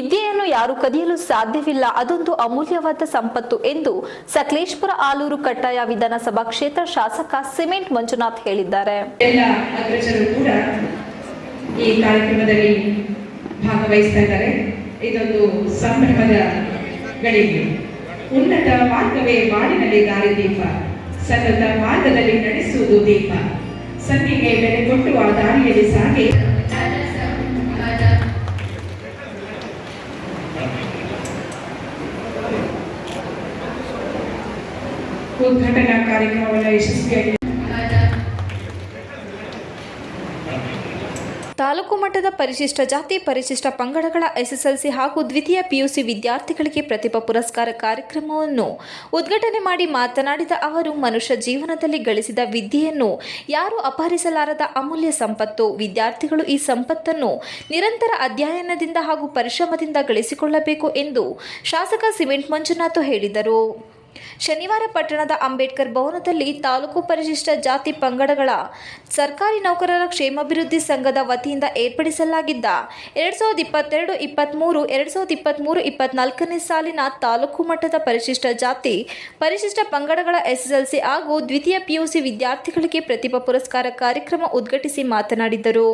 ವಿದ್ಯೆಯನ್ನು ಯಾರು ಕದಿಯಲು ಸಾಧ್ಯವಿಲ್ಲ. ಅದೊಂದು ಅಮೂಲ್ಯವಾದ ಸಂಪತ್ತು ಎಂದು ಸಕಲೇಶ್ಪುರ ಆಲೂರು ಕಟ್ಟಾಯ ವಿಧಾನಸಭಾ ಕ್ಷೇತ್ರ ಶಾಸಕ ಸಿಮೆಂಟ್ ಮಂಜುನಾಥ್ ಹೇಳಿದ್ದಾರೆ. ಈ ಕಾರ್ಯಕ್ರಮದಲ್ಲಿ ಭಾಗವಹಿಸ್ತಾ ಇದ್ದಾರೆ. ಇದೊಂದು ಸಂಭ್ರಮದ ಗಳಿಗೆ ಉನ್ನತ ಮಾರ್ಗವೇ ಬಾಳಿನಲ್ಲಿ ದಾರಿದೀಪ. ಸತತ ಮಾರ್ಗದಲ್ಲಿ ನಡೆಸುವುದು ದೀಪ. ಸತ್ಯಕ್ಕೆ ಬೆಲೆ ಕೊಟ್ಟುವ ದಾರಿಯಲ್ಲಿ ಸಾಗಿ ಉದ್ಘಾಟನಾ ಕಾರ್ಯಕ್ರಮವನ್ನು ಯಶಸ್ವಿಯಾಗಿ ತಾಲೂಕು ಮಟ್ಟದ ಪರಿಶಿಷ್ಟ ಜಾತಿ ಪರಿಶಿಷ್ಟ ಪಂಗಡಗಳ ಎಸ್ಎಸ್ಎಲ್ಸಿ ಹಾಗೂ ದ್ವಿತೀಯ ಪಿಯುಸಿ ವಿದ್ಯಾರ್ಥಿಗಳಿಗೆ ಪ್ರತಿಭಾ ಪುರಸ್ಕಾರ ಕಾರ್ಯಕ್ರಮವನ್ನು ಉದ್ಘಾಟನೆ ಮಾಡಿ ಮಾತನಾಡಿದ ಅವರು, ಮನುಷ್ಯ ಜೀವನದಲ್ಲಿ ಗಳಿಸಿದ ವಿದ್ಯೆಯನ್ನು ಯಾರು ಅಪಹರಿಸಲಾರದ ಅಮೂಲ್ಯ ಸಂಪತ್ತು? ವಿದ್ಯಾರ್ಥಿಗಳು ಈ ಸಂಪತ್ತನ್ನು ನಿರಂತರ ಅಧ್ಯಯನದಿಂದ ಹಾಗೂ ಪರಿಶ್ರಮದಿಂದ ಗಳಿಸಿಕೊಳ್ಳಬೇಕು ಎಂದು ಶಾಸಕ ಸಿಮೆಂಟ್ ಮಂಜುನಾಥ್ ಹೇಳಿದರು. ಶನಿವಾರ ಪಟ್ಟಣದ ಅಂಬೇಡ್ಕರ್ ಭವನದಲ್ಲಿ ತಾಲೂಕು ಪರಿಶಿಷ್ಟ ಜಾತಿ ಪಂಗಡಗಳ ಸರ್ಕಾರಿ ನೌಕರರ ಕ್ಷೇಮಾಭಿವೃದ್ಧಿ ಸಂಘದ ವತಿಯಿಂದ ಏರ್ಪಡಿಸಲಾಗಿದ್ದ ಎರಡು ಸಾವಿರದ ಇಪ್ಪತ್ತೆರಡು ಇಪ್ಪತ್ತ್ಮೂರು ಎರಡು ಸಾವಿರದ ಇಪ್ಪತ್ತ್ಮೂರು ಇಪ್ಪತ್ನಾಲ್ಕನೇ ಸಾಲಿನ ತಾಲೂಕು ಮಟ್ಟದ ಪರಿಶಿಷ್ಟ ಜಾತಿ, ಪರಿಶಿಷ್ಟ ಪಂಗಡಗಳ ಎಸ್ಎಸ್ಎಲ್ಸಿ ಹಾಗೂ ದ್ವಿತೀಯ ಪಿಯುಸಿ ವಿದ್ಯಾರ್ಥಿಗಳಿಗೆ ಪ್ರತಿಭಾ ಪುರಸ್ಕಾರ ಕಾರ್ಯಕ್ರಮ ಉದ್ಘಾಟಿಸಿ ಮಾತನಾಡಿದರು.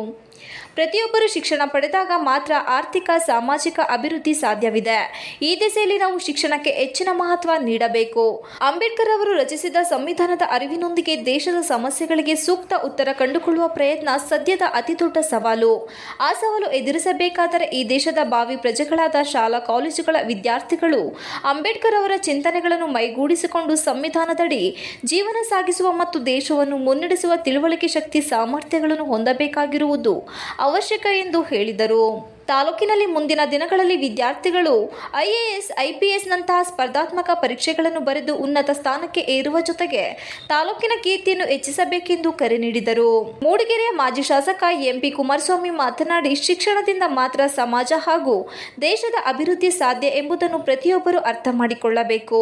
ಪ್ರತಿಯೊಬ್ಬರು ಶಿಕ್ಷಣ ಪಡೆದಾಗ ಮಾತ್ರ ಆರ್ಥಿಕ, ಸಾಮಾಜಿಕ ಅಭಿವೃದ್ಧಿ ಸಾಧ್ಯವಿದೆ. ಈ ದಿಸೆಯಲ್ಲಿ ನಾವು ಶಿಕ್ಷಣಕ್ಕೆ ಹೆಚ್ಚಿನ ಮಹತ್ವ ನೀಡಬೇಕು. ಅಂಬೇಡ್ಕರ್ ಅವರು ರಚಿಸಿದ ಸಂವಿಧಾನದ ಅರಿವಿನೊಂದಿಗೆ ದೇಶದ ಸಮಸ್ಯೆಗಳಿಗೆ ಸೂಕ್ತ ಉತ್ತರ ಕಂಡುಕೊಳ್ಳುವ ಪ್ರಯತ್ನ ಸದ್ಯದ ಅತಿದೊಡ್ಡ ಸವಾಲು. ಆ ಸವಾಲು ಎದುರಿಸಬೇಕಾದರೆ ಈ ದೇಶದ ಭಾವಿ ಪ್ರಜೆಗಳಾದ ಶಾಲಾ, ಕಾಲೇಜುಗಳ ವಿದ್ಯಾರ್ಥಿಗಳು. ಅಂಬೇಡ್ಕರ್ ಅವರ ಚಿಂತನೆಗಳನ್ನು ಮೈಗೂಡಿಸಿಕೊಂಡು ಸಂವಿಧಾನದಡಿ ಜೀವನ ಸಾಗಿಸುವ ಮತ್ತು ದೇಶವನ್ನು ಮುನ್ನಡೆಸುವ ತಿಳುವಳಿಕೆ ಶಕ್ತಿ ಸಾಮರ್ಥ್ಯಗಳನ್ನು ಹೊಂದಬೇಕಾಗಿರುವುದು ಅವಶ್ಯಕ ಎಂದು ಹೇಳಿದರು. ತಾಲೂಕಿನಲ್ಲಿ ಮುಂದಿನ ದಿನಗಳಲ್ಲಿ ವಿದ್ಯಾರ್ಥಿಗಳು ಐಎಎಸ್, ಐಪಿಎಸ್ನಂತಹ ಸ್ಪರ್ಧಾತ್ಮಕ ಪರೀಕ್ಷೆಗಳನ್ನು ಬರೆದು ಉನ್ನತ ಸ್ಥಾನಕ್ಕೆ ಏರುವ ಜೊತೆಗೆ ತಾಲೂಕಿನ ಕೀರ್ತಿಯನ್ನು ಹೆಚ್ಚಿಸಬೇಕೆಂದು ಕರೆ ನೀಡಿದರು. ಮೂಡಿಗೆರೆಯ ಮಾಜಿ ಶಾಸಕ ಎಂಪಿ ಕುಮಾರಸ್ವಾಮಿ ಮಾತನಾಡಿ, ಶಿಕ್ಷಣದಿಂದ ಮಾತ್ರ ಸಮಾಜ ಹಾಗೂ ದೇಶದ ಅಭಿವೃದ್ಧಿ ಸಾಧ್ಯ ಎಂಬುದನ್ನು ಪ್ರತಿಯೊಬ್ಬರು ಅರ್ಥ ಮಾಡಿಕೊಳ್ಳಬೇಕು.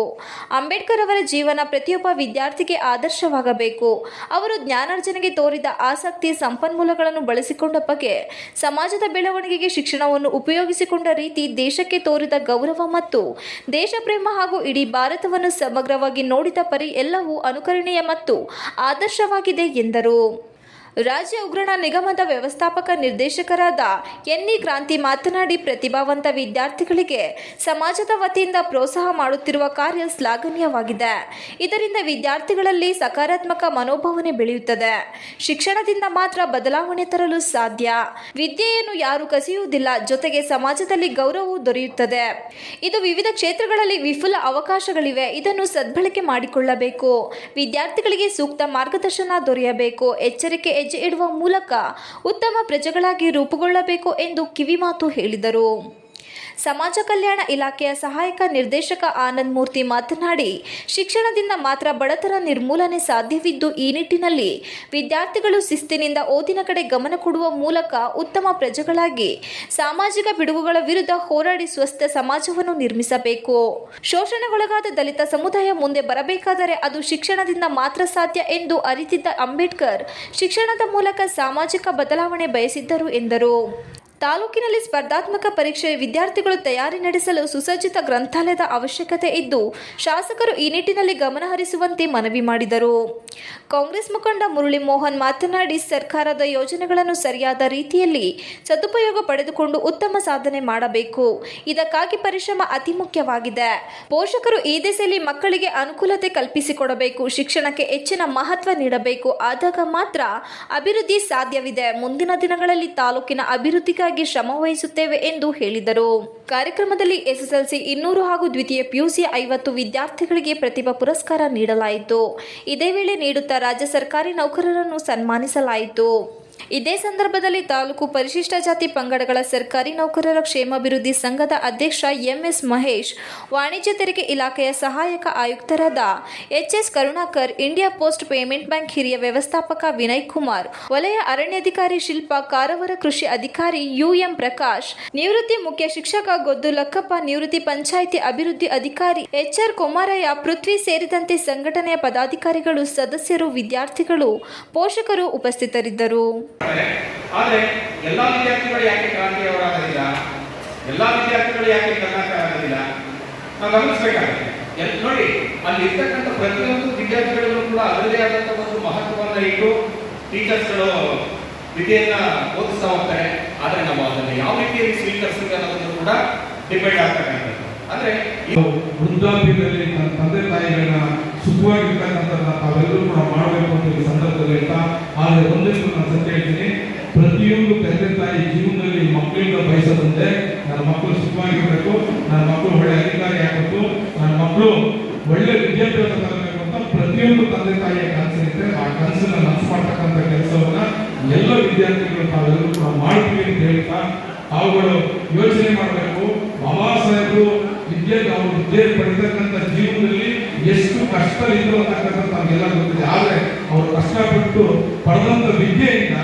ಅಂಬೇಡ್ಕರ್ ಅವರ ಜೀವನ ಪ್ರತಿಯೊಬ್ಬ ವಿದ್ಯಾರ್ಥಿಗೆ ಆದರ್ಶವಾಗಬೇಕು. ಅವರು ಜ್ಞಾನಾರ್ಜನೆಗೆ ತೋರಿದ ಆಸಕ್ತಿ, ಸಂಪನ್ಮೂಲಗಳನ್ನು ಬಳಸಿಕೊಂಡ ಬಗ್ಗೆ ಸಮಾಜದ ಬೆಳವಣಿಗೆಗೆ ಶಿಕ್ಷಣವನ್ನು ಉಪಯೋಗಿಸಿಕೊಂಡ ರೀತಿ ದೇಶಕ್ಕೆ ತೋರಿದ ಗೌರವ ಮತ್ತು ದೇಶಪ್ರೇಮ ಹಾಗೂ ಇಡೀ ಭಾರತವನ್ನು ಸಮಗ್ರವಾಗಿ ನೋಡಿದ ಪರಿ ಎಲ್ಲವೂ ಅನುಕರಣೀಯ ಮತ್ತು ಆದರ್ಶವಾಗಿದೆ ಎಂದರು. ರಾಜ್ಯ ಉಗ್ರಣ ನಿಗಮದ ವ್ಯವಸ್ಥಾಪಕ ನಿರ್ದೇಶಕರಾದ ಎನ್ನಿ ಕ್ರಾಂತಿ ಮಾತನಾಡಿ ಪ್ರತಿಭಾವಂತ ವಿದ್ಯಾರ್ಥಿಗಳಿಗೆ ಸಮಾಜದ ವತಿಯಿಂದ ಪ್ರೋತ್ಸಾಹ ಮಾಡುತ್ತಿರುವ ಕಾರ್ಯ ಶ್ಲಾಘನೀಯವಾಗಿದೆ. ಇದರಿಂದ ವಿದ್ಯಾರ್ಥಿಗಳಲ್ಲಿ ಸಕಾರಾತ್ಮಕ ಮನೋಭಾವನೆ ಬೆಳೆಯುತ್ತದೆ. ಶಿಕ್ಷಣದಿಂದ ಮಾತ್ರ ಬದಲಾವಣೆ ತರಲು ಸಾಧ್ಯ. ವಿದ್ಯೆಯನ್ನು ಯಾರು ಕಸಿಯುವುದಿಲ್ಲ, ಜೊತೆಗೆ ಸಮಾಜದಲ್ಲಿ ಗೌರವವು ದೊರೆಯುತ್ತದೆ. ಇದು ವಿವಿಧ ಕ್ಷೇತ್ರಗಳಲ್ಲಿ ವಿಫುಲ ಅವಕಾಶಗಳಿವೆ. ಇದನ್ನು ಸದ್ಬಳಕೆ ಮಾಡಿಕೊಳ್ಳಬೇಕು. ವಿದ್ಯಾರ್ಥಿಗಳಿಗೆ ಸೂಕ್ತ ಮಾರ್ಗದರ್ಶನ ದೊರೆಯಬೇಕು. ಎಚ್ಚರಿಕೆ ಹೆಜ್ಜೆ ಇಡುವ ಮೂಲಕ ಉತ್ತಮ ಪ್ರಜೆಗಳಾಗಿ ರೂಪುಗೊಳ್ಳಬೇಕು ಎಂದು ಕಿವಿಮಾತು ಹೇಳಿದರು. ಸಮಾಜ ಕಲ್ಯಾಣ ಇಲಾಖೆಯ ಸಹಾಯಕ ನಿರ್ದೇಶಕ ಆನಂದ್ ಮೂರ್ತಿ ಮಾತನಾಡಿ, ಶಿಕ್ಷಣದಿಂದ ಮಾತ್ರ ಬಡತನ ನಿರ್ಮೂಲನೆ ಸಾಧ್ಯವಿದ್ದು ಈ ನಿಟ್ಟಿನಲ್ಲಿ ವಿದ್ಯಾರ್ಥಿಗಳು ಶಿಸ್ತಿನಿಂದ ಓದಿನ ಕಡೆ ಗಮನ ಕೊಡುವ ಮೂಲಕ ಉತ್ತಮ ಪ್ರಜೆಗಳಾಗಿ, ಸಾಮಾಜಿಕ ಬಿಡುವುಗಳ ವಿರುದ್ಧ ಹೋರಾಡಿ ಸ್ವಸ್ಥ ಸಮಾಜವನ್ನು ನಿರ್ಮಿಸಬೇಕು. ಶೋಷಣೆಗೊಳಗಾದ ದಲಿತ ಸಮುದಾಯ ಮುಂದೆ ಬರಬೇಕಾದರೆ ಅದು ಶಿಕ್ಷಣದಿಂದ ಮಾತ್ರ ಸಾಧ್ಯ ಎಂದು ಅರಿತಿದ್ದ ಅಂಬೇಡ್ಕರ್, ಶಿಕ್ಷಣದ ಮೂಲಕ ಸಾಮಾಜಿಕ ಬದಲಾವಣೆ ಬಯಸಿದ್ದರು ಎಂದರು. ತಾಲೂಕಿನಲ್ಲಿ ಸ್ಪರ್ಧಾತ್ಮಕ ಪರೀಕ್ಷೆ ವಿದ್ಯಾರ್ಥಿಗಳು ತಯಾರಿ ನಡೆಸಲು ಸುಸಜ್ಜಿತ ಗ್ರಂಥಾಲಯದ ಅವಶ್ಯಕತೆ ಇದ್ದು, ಶಾಸಕರು ಈ ನಿಟ್ಟಿನಲ್ಲಿ ಗಮನಹರಿಸುವಂತೆ ಮನವಿ ಮಾಡಿದರು. ಕಾಂಗ್ರೆಸ್ ಮುಖಂಡ ಮುರಳಿ ಮೋಹನ್ ಮಾತನಾಡಿ, ಸರ್ಕಾರದ ಯೋಜನೆಗಳನ್ನು ಸರಿಯಾದ ರೀತಿಯಲ್ಲಿ ಸದುಪಯೋಗ ಪಡೆದುಕೊಂಡು ಉತ್ತಮ ಸಾಧನೆ ಮಾಡಬೇಕು. ಇದಕ್ಕಾಗಿ ಪರಿಶ್ರಮ ಅತಿ ಮುಖ್ಯವಾಗಿದೆ. ಪೋಷಕರು ಈ ದಿಸೆಯಲ್ಲಿ ಮಕ್ಕಳಿಗೆ ಅನುಕೂಲತೆ ಕಲ್ಪಿಸಿಕೊಡಬೇಕು, ಶಿಕ್ಷಣಕ್ಕೆ ಹೆಚ್ಚಿನ ಮಹತ್ವ ನೀಡಬೇಕು. ಆದಾಗ ಮಾತ್ರ ಅಭಿವೃದ್ಧಿ ಸಾಧ್ಯವಿದೆ. ಮುಂದಿನ ದಿನಗಳಲ್ಲಿ ತಾಲೂಕಿನ ಅಭಿವೃದ್ಧಿಗಾಗಿ ಶ್ರಮ ವಹಿಸುತ್ತೇವೆ ಎಂದು ಹೇಳಿದರು. ಕಾರ್ಯಕ್ರಮದಲ್ಲಿ ಎಸ್ಎಸ್ಎಲ್ಸಿ ಇನ್ನೂರು ಹಾಗೂ ದ್ವಿತೀಯ ಪಿಯುಸಿ ಐವತ್ತು ವಿದ್ಯಾರ್ಥಿಗಳಿಗೆ ಪ್ರತಿಭಾ ಪುರಸ್ಕಾರ ನೀಡಲಾಯಿತು. ಇದೇ ವೇಳೆ ನೀಡುತ್ತಾ ರಾಜ್ಯ ಸರ್ಕಾರಿ ನೌಕರರನ್ನು ಸನ್ಮಾನಿಸಲಾಯಿತು. ಇದೇ ಸಂದರ್ಭದಲ್ಲಿ ತಾಲೂಕು ಪರಿಶಿಷ್ಟ ಜಾತಿ ಪಂಗಡಗಳ ಸರ್ಕಾರಿ ನೌಕರರ ಕ್ಷೇಮಾಭಿವೃದ್ಧಿ ಸಂಘದ ಅಧ್ಯಕ್ಷ ಎಂಎಸ್ ಮಹೇಶ್, ವಾಣಿಜ್ಯ ತೆರಿಗೆ ಇಲಾಖೆಯ ಸಹಾಯಕ ಆಯುಕ್ತರಾದ HS Karunakar, India post payment bank ಹಿರಿಯ ವ್ಯವಸ್ಥಾಪಕ ವಿನಯ್ ಕುಮಾರ್, ವಲಯ ಅರಣ್ಯಾಧಿಕಾರಿ ಶಿಲ್ಪಾ ಕಾರವಾರ ಕೃಷಿ ಅಧಿಕಾರಿ ಯುಎಂ ಪ್ರಕಾಶ್, ನಿವೃತ್ತಿ ಮುಖ್ಯ ಶಿಕ್ಷಕ ಗೊದ್ದು ಲಕ್ಕಪ್ಪ, ನಿವೃತ್ತಿ ಪಂಚಾಯಿತಿ ಅಭಿವೃದ್ಧಿ ಅಧಿಕಾರಿ ಎಚ್ಆರ್ ಕುಮಾರಯ್ಯ, ಪೃಥ್ವಿ ಸೇರಿದಂತೆ ಸಂಘಟನೆಯ ಪದಾಧಿಕಾರಿಗಳು, ಸದಸ್ಯರು, ವಿದ್ಯಾರ್ಥಿಗಳು, ಪೋಷಕರು ಉಪಸ್ಥಿತರಿದ್ದರು. ಆದರೆ ಎಲ್ಲ ವಿದ್ಯಾರ್ಥಿಗಳು ಯಾಕೆ ಕ್ರಾಂತಿಯವರಾಗಲಿಲ್ಲ? ಎಲ್ಲಾ ವಿದ್ಯಾರ್ಥಿಗಳು ಯಾಕೆ ಕರ್ನಾಟಕ ಆಗೋದಿಲ್ಲ ನಾವು ಗಮನಿಸಬೇಕಾಗುತ್ತೆ. ನೋಡಿ ಅಲ್ಲಿ ಇರ್ತಕ್ಕಂಥ ಪ್ರತಿಯೊಂದು ವಿದ್ಯಾರ್ಥಿಗಳಿಗೂ ಕೂಡ ಅದರದೇ ಆದಂಥ ಒಂದು ಮಹತ್ವವನ್ನು ಇಟ್ಟು ಟೀಚರ್ಸ್ಗಳು ವಿದ್ಯೆಯನ್ನ ಓದಿಸ್ತಾ ಹೋಗ್ತಾರೆ. ಆದರೆ ನಾವು ಅದನ್ನು ಯಾವ ರೀತಿಯಲ್ಲಿ ಸ್ವೀಕರಿಸ್ತೀವಿ ಅನ್ನೋದನ್ನು ಕೂಡ ಡಿಪೆಂಡ್ ಆಗ್ತಕ್ಕಂಥದ್ದು ಅಂದ್ರೆ ವೃದ್ಧಾಪ್ಯದಲ್ಲಿ ತಂದೆ ತಾಯಿಗಳನ್ನ ಸುಖವಾಗಿರ್ತಕ್ಕಂಥ ತಾವೆಲ್ಲರೂ ಕೂಡ ಈ ಸಂದರ್ಭದಲ್ಲಿ ಆದರೆ ಒಂದಷ್ಟು ನಾನು ಸತ್ಯ ಹೇಳ್ತೀನಿ. ಪ್ರತಿಯೊಂದು ತಂದೆ ತಾಯಿ ಜೀವನದಲ್ಲಿ ಮಕ್ಕಳಿಂದ ಬಯಸದಂತೆ ನನ್ನ ಮಕ್ಕಳು ಸುಖವಾಗಿರಬೇಕು, ನನ್ನ ಮಕ್ಕಳು ಒಳ್ಳೆ ಅಧಿಕಾರಿ ಆಗಬೇಕು, ನನ್ನ ಮಕ್ಕಳು ಒಳ್ಳೆ ವಿದ್ಯಾಭ್ಯಾಸ ತರಬೇಕು ಅಂತ ಪ್ರತಿಯೊಂದು ತಂದೆ ತಾಯಿಯ ಕನಸಿರುತ್ತೆ ಆ ಕನಸನ್ನ ನನಸು ಮಾಡ್ತಕ್ಕಂಥ ಕೆಲಸವನ್ನ ಎಲ್ಲ ವಿದ್ಯಾರ್ಥಿಗಳು ತಾವೆಲ್ಲರೂ ಕೂಡ ಮಾಡ್ತೀವಿ ಅಂತ ಹೇಳ್ತಾ, ಅವುಗಳು ಯೋಚನೆ ಮಾಡಬೇಕು. ಬಾಬಾ ಸಾಹೇಬರು ವಿದ್ಯೆ ಅವರು ವಿದ್ಯೆ ಜೀವನದಲ್ಲಿ ಎಷ್ಟು ಕಷ್ಟವಿದ್ರು ಅಂತಕ್ಕಂಥ ನಮಗೆಲ್ಲ ಗೊತ್ತಿದೆ. ಆದರೆ ಅವರು ಕಷ್ಟಪಟ್ಟು ಪಡೆದಂಥ ವಿದ್ಯೆಯಿಂದ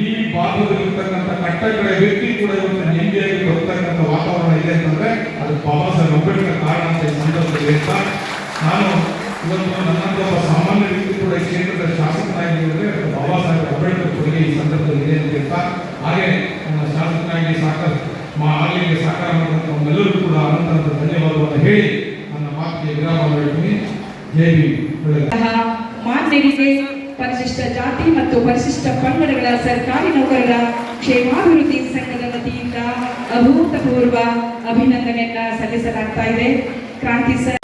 ಇಡೀ ಭಾರತದಲ್ಲಿರ್ತಕ್ಕಂಥ ಕಟ್ಟಕಡೆ ವ್ಯಕ್ತಿ ಕೂಡ ಇವತ್ತು ನೆಮ್ಮದಿಯಾಗಿ ಬರ್ತಕ್ಕಂಥ ವಾತಾವರಣ ಇದೆ ಅಂತಂದ್ರೆ ಅದು ಬಾಬಾ ಸಾಹೇಬ್ ಅಂಬೇಡ್ಕರ್ ಕಾರಣ ಅಂತ ಈ ಸಂದರ್ಭದಲ್ಲಿ ಅಂತ ನಾನು ಇವತ್ತು ನನ್ನಂತ ಒಬ್ಬ ಸಾಮಾನ್ಯ ವ್ಯಕ್ತಿ ಕೂಡ ಈ ಕ್ಷೇತ್ರದ ಶಾಸಕನಾಗಿದ್ದರೆ ಅದು ಬಾಬಾ ಸಾಹೇಬ್ ಅಂಬೇಡ್ಕರ್ ಕೊಡುಗೆ ಈ ಸಂದರ್ಭದಲ್ಲಿ ಇದೆ ಅಂತ ಹೇಳ್ತಾ, ಹಾಗೆ ನನ್ನ ಶಾಸಕನಾಗಿ ಸಾಕಷ್ಟು ಮಾ ಆಗಲಿಕ್ಕೆ ಸಹಕಾರ ಮಾಡಿದಂಥ ನಮ್ಮೆಲ್ಲರಿಗೂ ಕೂಡ ಅನಂತ ಧನ್ಯವಾದವನ್ನು ಹೇಳಿ ನನ್ನ ಮಾತಿಗೆ ವಿರಾಮ ಹೇಳ್ತೀನಿ. ಪರಿಶಿಷ್ಟ ಜಾತಿ ಮತ್ತು ಪರಿಶಿಷ್ಟ ಪಂಗಡಗಳ ಸರ್ಕಾರಿ ನೌಕರರ ಕ್ಷೇಮಾಭಿವೃದ್ಧಿ ಸಂಘದ ವತಿಯಿಂದ ಅಭೂತಪೂರ್ವ ಅಭಿನಂದನೆಯನ್ನ ಸಲ್ಲಿಸಲಾಗ್ತಾ ಇದೆ. ಕ್ರಾಂತಿ ಸರ್.